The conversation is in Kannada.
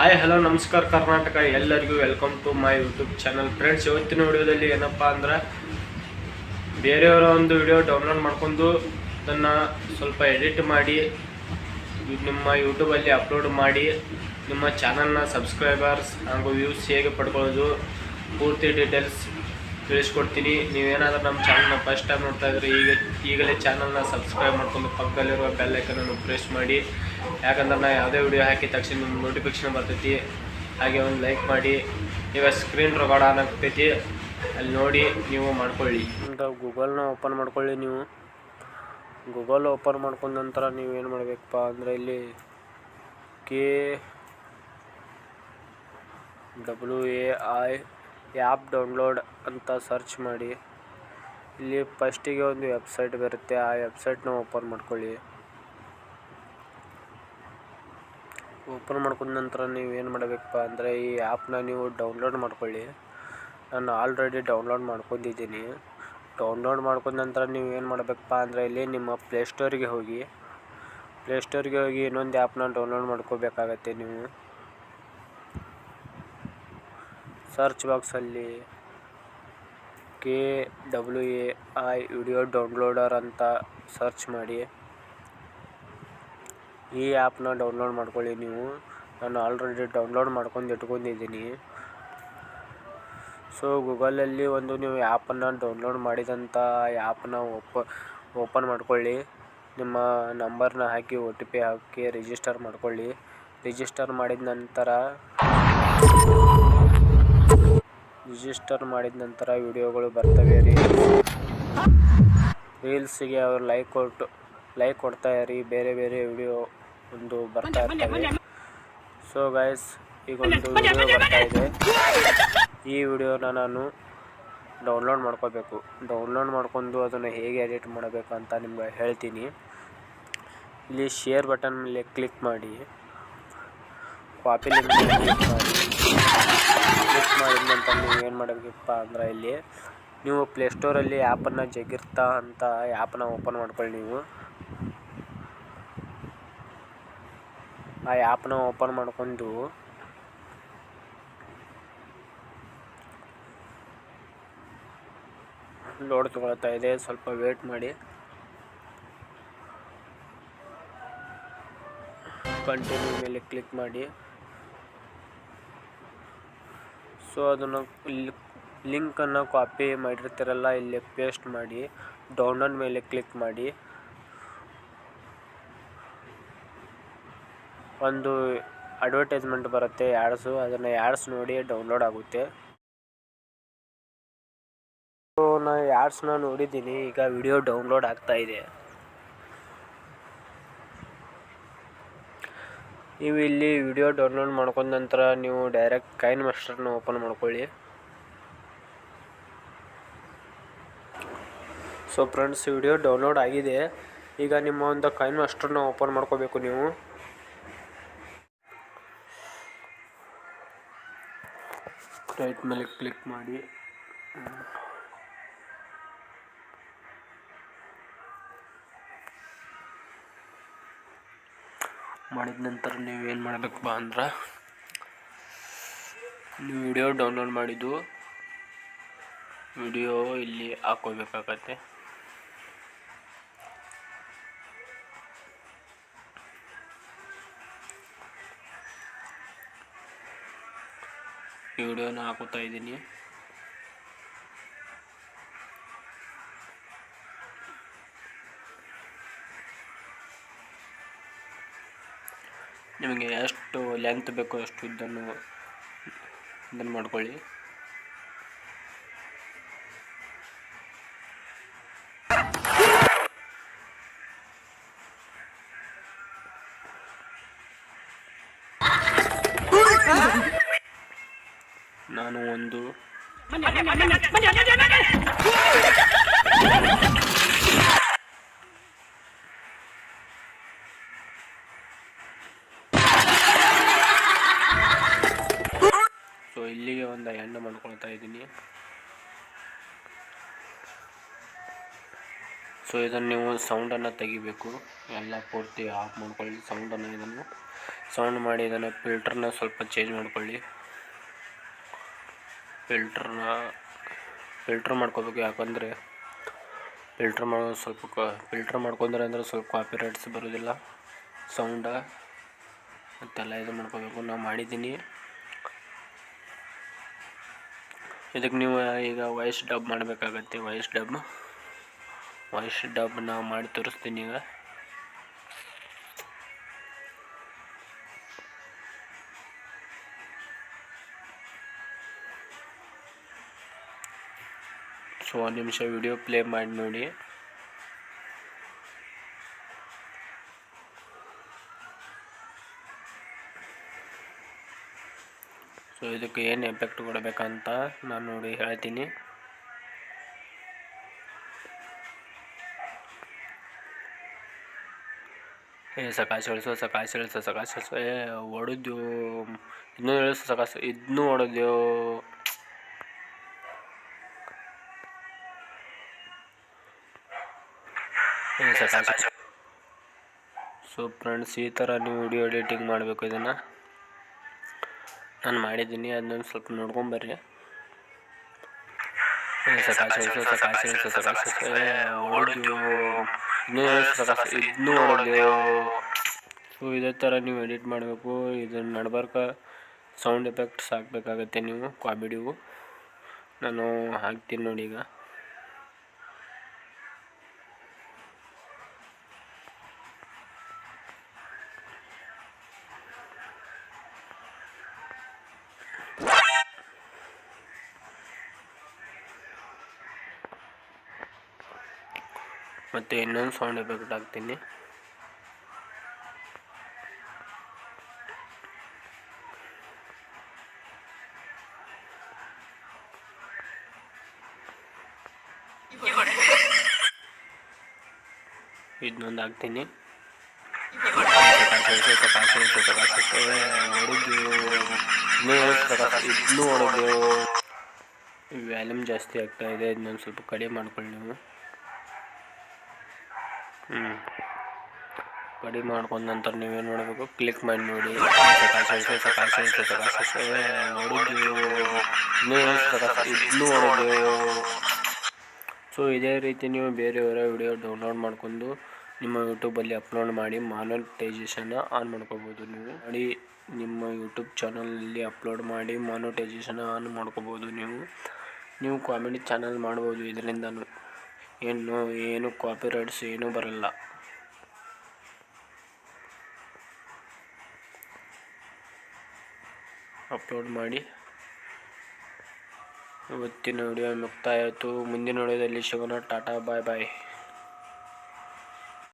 ಹಾಯ್ ಹಲೋ ನಮಸ್ಕಾರ ಕರ್ನಾಟಕ. ಎಲ್ಲರಿಗೂ welcome to my YouTube channel friends ಇವತ್ತಿನ ವಿಡಿಯೋದಲ್ಲಿ ಏನಪ್ಪ ಅಂದ್ರೆ ಬೇರೆಯವರ ಒಂದು ವಿಡಿಯೋ ಡೌನ್ಲೋಡ್ ಮಾಡ್ಕೊಂಡು ಅದನ್ನು ಸ್ವಲ್ಪ ಎಡಿಟ್ ಮಾಡಿ, ನಿಮ್ಮ ಯೂಟ್ಯೂಬಲ್ಲಿ ಅಪ್ಲೋಡ್ ಮಾಡಿ, ನಿಮ್ಮ ಚಾನಲ್ನ ಸಬ್ಸ್ಕ್ರೈಬರ್ಸ್ ಹಾಗೂ ವ್ಯೂಸ್ ಹೇಗೆ ಪಡ್ಕೊಳ್ಳೋದು ಪೂರ್ತಿ ಡೀಟೇಲ್ಸ್ ತಿಳಿಸ್ಕೊಡ್ತೀನಿ. ನೀವೇನಾದರೂ ನಮ್ಮ ಚಾನಲ್ನ ಫಸ್ಟ್ ಟೈಮ್ ನೋಡ್ತಾ ಇದ್ರೆ, ಈಗ ಈಗಲೇ ಚಾನಲ್ನ ಸಬ್ಸ್ಕ್ರೈಬ್ ಮಾಡ್ಕೊಂಡು ಪಕ್ಕದಲ್ಲಿರುವ ಬೆಲ್ಲೈಕನನ್ನು ಪ್ರೆಸ್ ಮಾಡಿ. ಯಾಕಂದ್ರೆ ನಾ ಯಾವುದೇ ವಿಡಿಯೋ ಹಾಕಿದ ತಕ್ಷಣ ನಿಮ್ಗೆ ನೋಟಿಫಿಕೇಶನ್ ಬರ್ತೈತಿ, ಹಾಗೆ ಒಂದು ಲೈಕ್ ಮಾಡಿ ಈಗ ಸ್ಕ್ರೀನ್ ರೆಕಾರ್ಡ್ ಆನ್ ಆಗ್ತೈತಿ, ಅಲ್ಲಿ ನೋಡಿ ನೀವು ಮಾಡ್ಕೊಳ್ಳಿ. ಅಂತ ಗೂಗಲ್ನ ಓಪನ್ ಮಾಡ್ಕೊಳ್ಳಿ ನೀವು. ಗೂಗಲ್ ಓಪನ್ ಮಾಡ್ಕೊಂಡ ನಂತರ ನೀವು ಏನು ಮಾಡಬೇಕಪ್ಪ ಅಂದರೆ ಇಲ್ಲಿ K W A I app download ಅಂತ ಸರ್ಚ್ ಮಾಡಿ. ಇಲ್ಲಿ ಫಸ್ಟಿಗೆ ಒಂದು ವೆಬ್ಸೈಟ್ ಬರುತ್ತೆ, ಆ ವೆಬ್ಸೈಟ್ನ ಓಪನ್ ಮಾಡ್ಕೊಳ್ಳಿ. ಓಪನ್ ಮಾಡ್ಕೊಂಡ ನಂತರ ನೀವು ಏನು ಮಾಡಬೇಕಪ್ಪ ಅಂದರೆ ಈ ಆ್ಯಪ್ನ ನೀವು ಡೌನ್ಲೋಡ್ ಮಾಡ್ಕೊಳ್ಳಿ. ನಾನು ಆಲ್ರೆಡಿ ಡೌನ್ಲೋಡ್ ಮಾಡ್ಕೊಂಡಿದ್ದೀನಿ. ಡೌನ್ಲೋಡ್ ಮಾಡ್ಕೊಂಡ ನಂತರ ನೀವು ಏನು ಮಾಡಬೇಕಪ್ಪ ಅಂದರೆ ಇಲ್ಲಿ ನಿಮ್ಮ ಪ್ಲೇಸ್ಟೋರಿಗೆ ಹೋಗಿ. ಪ್ಲೇಸ್ಟೋರಿಗೆ ಹೋಗಿ ಇನ್ನೊಂದು ಆ್ಯಪ್ನ ಡೌನ್ಲೋಡ್ ಮಾಡ್ಕೋಬೇಕಾಗತ್ತೆ ನೀವು. ಸರ್ಚ್ ಬಾಕ್ಸಲ್ಲಿ K W A I video downloader ಅಂತ ಸರ್ಚ್ ಮಾಡಿ. ಈ ಆ್ಯಪ್ನ ಡೌನ್ಲೋಡ್ ಮಾಡ್ಕೊಳ್ಳಿ ನೀವು. ನಾನು ಆಲ್ರೆಡಿ ಡೌನ್ಲೋಡ್ ಮಾಡ್ಕೊಂಡು ಇಟ್ಕೊಂಡಿದ್ದೀನಿ. ಸೊ, ಗೂಗಲಲ್ಲಿ ಒಂದು ನೀವು ಆ್ಯಪನ್ನು ಡೌನ್ಲೋಡ್ ಮಾಡಿದಂಥ ಆ್ಯಪನ್ನ ಓಪ ಓಪನ್ ಮಾಡ್ಕೊಳ್ಳಿ. ನಿಮ್ಮ ನಂಬರ್ನ ಹಾಕಿ ಒ ಟಿ ಪಿ ಹಾಕಿ ರಿಜಿಸ್ಟರ್ ಮಾಡ್ಕೊಳ್ಳಿ. ರಿಜಿಸ್ಟರ್ ಮಾಡಿದ ನಂತರ, ರಿಜಿಸ್ಟರ್ ಮಾಡಿದ ನಂತರ ವಿಡಿಯೋಗಳು ಬರ್ತವೆ ರೀ. ರೀಲ್ಸಿಗೆ ಅವ್ರು ಲೈಕ್ ಕೊಟ್ಟು, ಲೈಕ್ ಕೊಡ್ತಾ ಇರಿ. ಬೇರೆ ಬೇರೆ ವಿಡಿಯೋ ಒಂದು ಬರ್ತಾ ಇರ್ತವೆ. ಸೊ ಗೈಸ್ ಈಗ ಒಂದು ವಿಡಿಯೋ ಬರ್ತಾ ಇದೆ. ಈ ವಿಡಿಯೋನ ನಾನು ಡೌನ್ಲೋಡ್ ಮಾಡ್ಕೋಬೇಕು. ಡೌನ್ಲೋಡ್ ಮಾಡ್ಕೊಂಡು ಅದನ್ನು ಹೇಗೆ ಎಡಿಟ್ ಮಾಡಬೇಕು ಅಂತ ನಿಮ್ಗೆ ಹೇಳ್ತೀನಿ. ಇಲ್ಲಿ ಶೇರ್ ಬಟನ್ ಮೇಲೆ ಕ್ಲಿಕ್ ಮಾಡಿ. ಕಾಪಿ ಲಿಂಕ್ ಮೇಲೆ ಕ್ಲಿಕ್ ಮಾಡಿ. ಕ್ಲಿಕ್ ಮಾಡಿದ ನಂತರ ನೀವು ಏನು ಮಾಡಬೇಕಪ್ಪ ಅಂದ್ರೆ ಇಲ್ಲಿ ನೀವು ಪ್ಲೇಸ್ಟೋರಲ್ಲಿ ಆ್ಯಪನ್ನು ಜಗಿರ್ತಾ ಅಂತ ಆ್ಯಪನ್ನು ಓಪನ್ ಮಾಡ್ಕೊಳ್ಳಿ ನೀವು. ಆ ಆ್ಯಪ್ನ ಓಪನ್ ಮಾಡ್ಕೊಂಡು ಲೋಡ್ ತಗೊಳ್ತಾ ಇದೆ ಸ್ವಲ್ಪ ವೇಟ್ ಮಾಡಿ. ಕಂಟಿನ್ಯೂ ಮೇಲೆ ಕ್ಲಿಕ್ ಮಾಡಿ. ಸೊ ಅದನ್ನು ಲಿಂಕನ್ನು ಕಾಪಿ ಮಾಡಿರ್ತೀರಲ್ಲ, ಇಲ್ಲಿ ಪೇಸ್ಟ್ ಮಾಡಿ ಡೌನ್ಲೋಡ್ ಮೇಲೆ ಕ್ಲಿಕ್ ಮಾಡಿ. ಒಂದು ಅಡ್ವರ್ಟೈಸ್ಮೆಂಟ್ ಬರುತ್ತೆ ಆ್ಯಡ್ಸು ಅದನ್ನು ಆ್ಯಡ್ಸ್ ನೋಡಿ ಡೌನ್ಲೋಡ್ ಆಗುತ್ತೆ. ನಾನು ಆ್ಯಡ್ಸ್ನ ನೋಡಿದ್ದೀನಿ, ಈಗ ವಿಡಿಯೋ ಡೌನ್ಲೋಡ್ ಆಗ್ತಾ ಇದೆ. ನೀವು ಇಲ್ಲಿ ವಿಡಿಯೋ ಡೌನ್ಲೋಡ್ ಮಾಡ್ಕೊಂಡ ನಂತರ ನೀವು ಡೈರೆಕ್ಟ್ ಕೈನ್ ಮಾಸ್ಟರ್ನ ಓಪನ್ ಮಾಡ್ಕೊಳ್ಳಿ. ಸೊ ಫ್ರೆಂಡ್ಸ್ ವಿಡಿಯೋ ಡೌನ್ಲೋಡ್ ಆಗಿದೆ. ಈಗ ನಿಮ್ಮ ಒಂದು ಕೈನ್ ಮಾಸ್ಟರ್ನ ಓಪನ್ ಮಾಡ್ಕೋಬೇಕು ನೀವು. ರೈಟ್ ಮೇಲೆ ಕ್ಲಿಕ್ ಮಾಡಿ. ಮಾಡಿದ ನಂತರ ನೀವು ಏನು ಮಾಡಬೇಕಪ್ಪ ಅಂದ್ರೆ, ನೀವು ವಿಡಿಯೋ ಡೌನ್ಲೋಡ್ ಮಾಡಿದ್ದು ವಿಡಿಯೋ ಇಲ್ಲಿ ಹಾಕೋಬೇಕಾಗತ್ತೆ ಈ ವಿಡಿಯೋನ ಹಾಕುತ್ತಾ ಇದ್ದೀನಿ. ನಿಮಗೆ ಎಷ್ಟು ಲೆಂತ್ ಬೇಕೋ ಅಷ್ಟು ಇದನ್ನು ಇದನ್ನು ಮಾಡ್ಕೊಳ್ಳಿ. ನಾನು ಒಂದು. ಸೊ ಇಲ್ಲಿಗೆ ಒಂದು ಹೆಣ್ಣು ಮಾಡ್ಕೊಳ್ತಾ ಇದ್ದೀನಿ. ಸೊ ಇದನ್ನು ನೀವು ಸೌಂಡನ್ನು ತೆಗಿಬೇಕು. ಎಲ್ಲ ಪೂರ್ತಿ ಆಫ್ ಮಾಡ್ಕೊಳ್ಳಿ. ಸೌಂಡನ್ನು ಇದನ್ನು. ಸೌಂಡ್ ಮಾಡಿ ಇದನ್ನು ಫಿಲ್ಟರ್ನ ಸ್ವಲ್ಪ ಚೇಂಜ್ ಮಾಡ್ಕೊಳ್ಳಿ. ಫಿಲ್ಟರ್ನ ಫಿಲ್ಟ್ರ್ ಮಾಡ್ಕೋಬೇಕು. ಯಾಕಂದರೆ ಫಿಲ್ಟ್ರ್ ಮಾಡೋದು ಸ್ವಲ್ಪ ಕ ಫಿಲ್ಟ್ರ್ ಮಾಡ್ಕೊಂಡ್ರೆ ಅಂದರೆ ಸ್ವಲ್ಪ ಕಾಪಿ ರೈಟ್ಸ್ ಬರೋದಿಲ್ಲ. ಸೌಂಡ ಮತ್ತೆಲ್ಲ ಇದು ಮಾಡ್ಕೋಬೇಕು. ನಾವು ಮಾಡಿದ್ದೀನಿ. ಇದಕ್ಕೆ ನೀವು ಈಗ ವಾಯ್ಸ್ ಡಬ್ ಮಾಡಬೇಕಾಗತ್ತೆ. ವಾಯ್ಸ್ ಡಬ್ ವಾಯ್ಸ್ ಡಬ್ ನಾವು ಮಾಡಿ ತೋರಿಸ್ತೀನಿ ಈಗ. ಸೊ, ಒಂದು ನಿಮಿಷ ವಿಡಿಯೋ ಪ್ಲೇ ಮಾಡಿ ನೋಡಿ. ಸೊ ಇದಕ್ಕೆ ಏನು ಎಫೆಕ್ಟ್ ಕೊಡಬೇಕಂತ ನಾನು ನೋಡಿ ಹೇಳ್ತೀನಿ. ಏ, ಸಕಾಶ ಇಳಿಸೋ ಸಕಾಶ ಇಳಿಸೋ ಸಕಾಶ ಇಳಿಸೋ ಏ ಹೊಡೆದು ಇನ್ನೂ ಇಳಿಸೋ ಸಕಾಶ. ಇದನ್ನೂ ಹೊಡೆದೇವು ಸೊ ಫ್ರೆಂಡ್ಸ್ ಈ ಥರ ನೀವು ವಿಡಿಯೋ ಎಡಿಟಿಂಗ್ ಮಾಡಬೇಕು ಇದನ್ನು? ನಾನು ಮಾಡಿದ್ದೀನಿ ಅದನ್ನ ಸ್ವಲ್ಪ ನೋಡ್ಕೊಂಬರ್ರಿ ಇನ್ನೂ ಸೊ ಇದೇ ಥರ ನೀವು ಎಡಿಟ್ ಮಾಡಬೇಕು ಇದನ್ನು ನಡ್ಬಾರ್ಕ ಸೌಂಡ್ ಎಫೆಕ್ಟ್ಸ್ ಹಾಕಬೇಕಾಗತ್ತೆ ನೀವು ಕಾಮಿಡಿವು ನಾನು ಹಾಕ್ತೀನಿ ನೋಡಿ ಈಗ. ಮತ್ತು ಇನ್ನೊಂದು ಸೌಂಡ್ ಎಫೆಕ್ಟ್ ಹಾಕ್ತೀನಿ. ಇದನ್ನೊಂದು ಹಾಕ್ತೀನಿ. ಇನ್ನೂ ವ್ಯಾಲ್ಯೂಮ್ ಜಾಸ್ತಿ ಆಗ್ತಾ ಇದೆ ಇದನ್ನೊಂದು ಸ್ವಲ್ಪ ಕಡಿಮೆ ಮಾಡ್ಕೊಳ್ಳಿ ನೀವು. ಹ್ಞೂ ಕಡಿಮೆ ಮಾಡ್ಕೊಂಡ ನಂತರ ನೀವೇನು ಮಾಡಬೇಕು? ಕ್ಲಿಕ್ ಮಾಡಿ ನೋಡಿ. ಸೊ ಇದೇ ರೀತಿ ನೀವು ಬೇರೆಯವರ ವಿಡಿಯೋ ಡೌನ್ಲೋಡ್ ಮಾಡ್ಕೊಂಡು ನಿಮ್ಮ ಯೂಟ್ಯೂಬಲ್ಲಿ ಅಪ್ಲೋಡ್ ಮಾಡಿ ಮಾನೋಟೈಸೇಷನ್ನ ಆನ್ ಮಾಡ್ಕೋಬೋದು ನೀವು. ಮಾಡಿ ನಿಮ್ಮ ಯೂಟ್ಯೂಬ್ ಚಾನಲಲ್ಲಿ ಅಪ್ಲೋಡ್ ಮಾಡಿ ಮಾನೋಟೈಸೇಷನ್ನ ಆನ್ ಮಾಡ್ಕೋಬೋದು ನೀವು. ನೀವು ಕಾಮಿಡಿ ಚಾನಲ್ ಮಾಡ್ಬೋದು ಇದರಿಂದನೂ. ಏನು ಏನು ಕಾಪಿರೈಟ್ಸ್ ಏನು ಬರಲ್ಲ. ಅಪ್ಲೋಡ್ ಮಾಡಿ. ಇವತ್ತಿನ ವಿಡಿಯೋ ಮುಕ್ತಾಯ ಆಯಿತು. ಮುಂದಿನ ವಿಡಿಯೋದಲ್ಲಿ ಸಿಗೋಣ. ಟಾಟಾ ಬಾಯ್ ಬಾಯ್